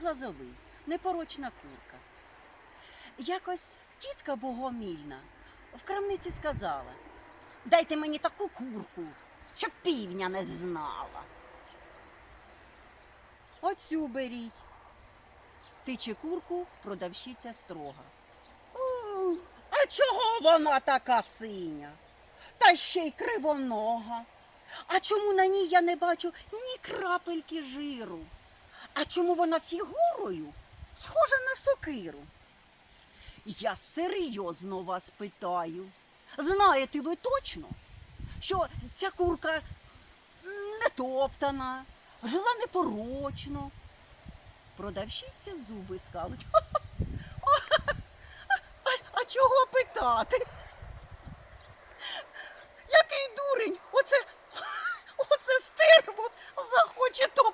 глазовий, непорочна курка. Якось тітка богомільна в крамниці сказала: Дайте мені таку курку, щоб півня не знала. Оцю беріть. Тиче курку продавщиця строга. А чого вона така синя? Та ще й кривонога. А чому на ній я не бачу ні крапельки жиру? А чому вона фігурою схожа на сокиру? Я серйозно вас питаю. Знаєте ви точно, що ця курка не топтана, жила непорочно. Продавщиця зуби скалить. А, чого питати? Який дурень, оце, оце стерво захоче топтати.